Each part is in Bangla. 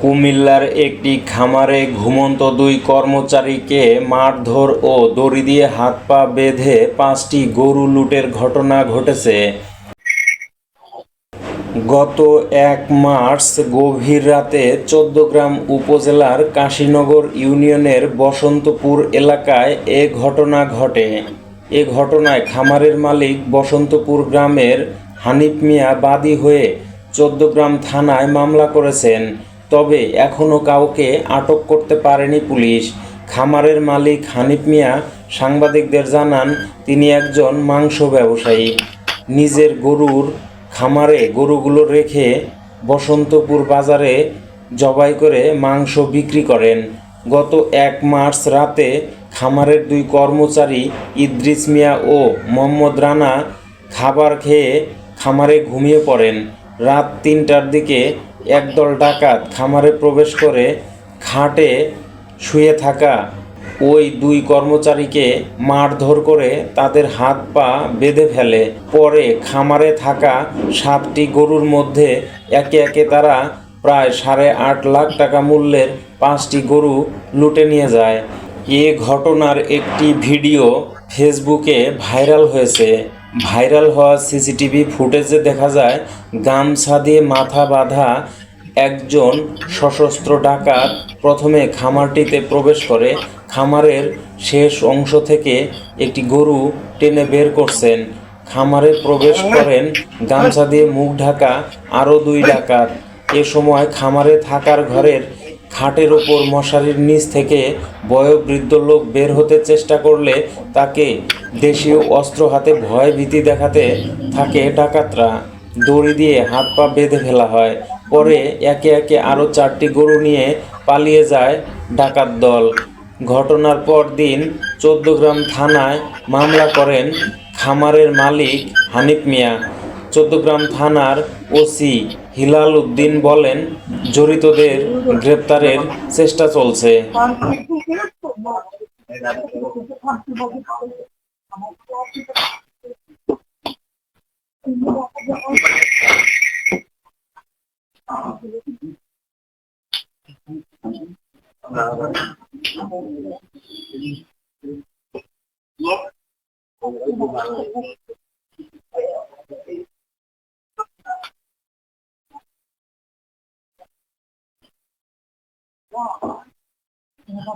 কুমিল্লার একটি খামারে ঘুমন্ত দুই কর্মচারীকে মারধর ও দড়ি দিয়ে হাত পা বেঁধে পাঁচটি গরু লুটের ঘটনা ঘটেছে। গত এক মার্চ গভীর রাতে চৌদ্দগ্রাম উপজেলার কাশীনগর ইউনিয়নের বসন্তপুর এলাকায় এ ঘটনা ঘটে। এ ঘটনায় খামারের মালিক বসন্তপুর গ্রামের হানিফ মিয়া বাদী হয়ে চৌদ্দগ্রাম থানায় মামলা করেছেন। তবে এখনও কাউকে আটক করতে পারেনি পুলিশ। খামারের মালিক হানিফ মিয়া সাংবাদিকদের জানান, তিনি একজন মাংস ব্যবসায়ী। নিজের গরুর খামারে গরুগুলো রেখে বসন্তপুর বাজারে জবাই করে মাংস বিক্রি করেন। গত এক মার্চ রাতে খামারের দুই কর্মচারী ইদ্রিস মিয়া ও মোহাম্মদ রানা খাবার খেয়ে খামারে ঘুমিয়ে পড়েন। রাত তিনটার দিকে একদল ডাকাত খামারে প্রবেশ করে খাটে শুয়ে থাকা ওই দুই কর্মচারীকে মারধর করে তাদের হাত পা বেঁধে ফেলে। পরে খামারে থাকা সাতটি গরুর মধ্যে একে একে তারা প্রায় সাড়ে আট লাখ টাকা মূল্যের পাঁচটি গরু লুটে নিয়ে যায়। এ ঘটনার একটি ভিডিও ফেসবুকে ভাইরাল হয়েছে। ভাইরাল হওয়া সিসিটিভি ফুটেজে দেখা যায়, গামছা দিয়ে মাথা বাঁধা একজন সশস্ত্র ডাকাত প্রথমে খামারটিতে প্রবেশ করে। খামারের শেষ অংশ থেকে একটি গরু টেনে বের করছেন। খামারে প্রবেশ করেন, গামছা দিয়ে মুখ ঢাকা আরও দুই ডাকাত। এ সময় খামারে থাকার ঘরের খাটের ওপর মশারির নিচ থেকে বয়োবৃদ্ধ লোক বের হতে চেষ্টা করলে তাকে দেশীয় অস্ত্র হাতে ভয় ভীতি দেখাতে থাকে ডাকাতরা। দড়ি দিয়ে হাত পা বেঁধে ফেলা হয়। পরে একে একে আরও চারটি গরু নিয়ে পালিয়ে যায় ডাকাত দল। ঘটনার পর দিন চোদ্দগ্রাম থানায় মামলা করেন খামারের মালিক হানিফ মিয়া। চোদ্দগ্রাম থানার ওসি হিলাল উদ্দিন বলেন জড়িতদের গ্রেপ্তারের চেষ্টা চলছে Thank you.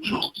Mm-hmm.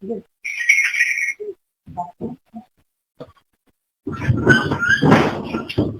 Thank you.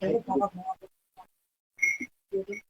Ele estava com istiyorum.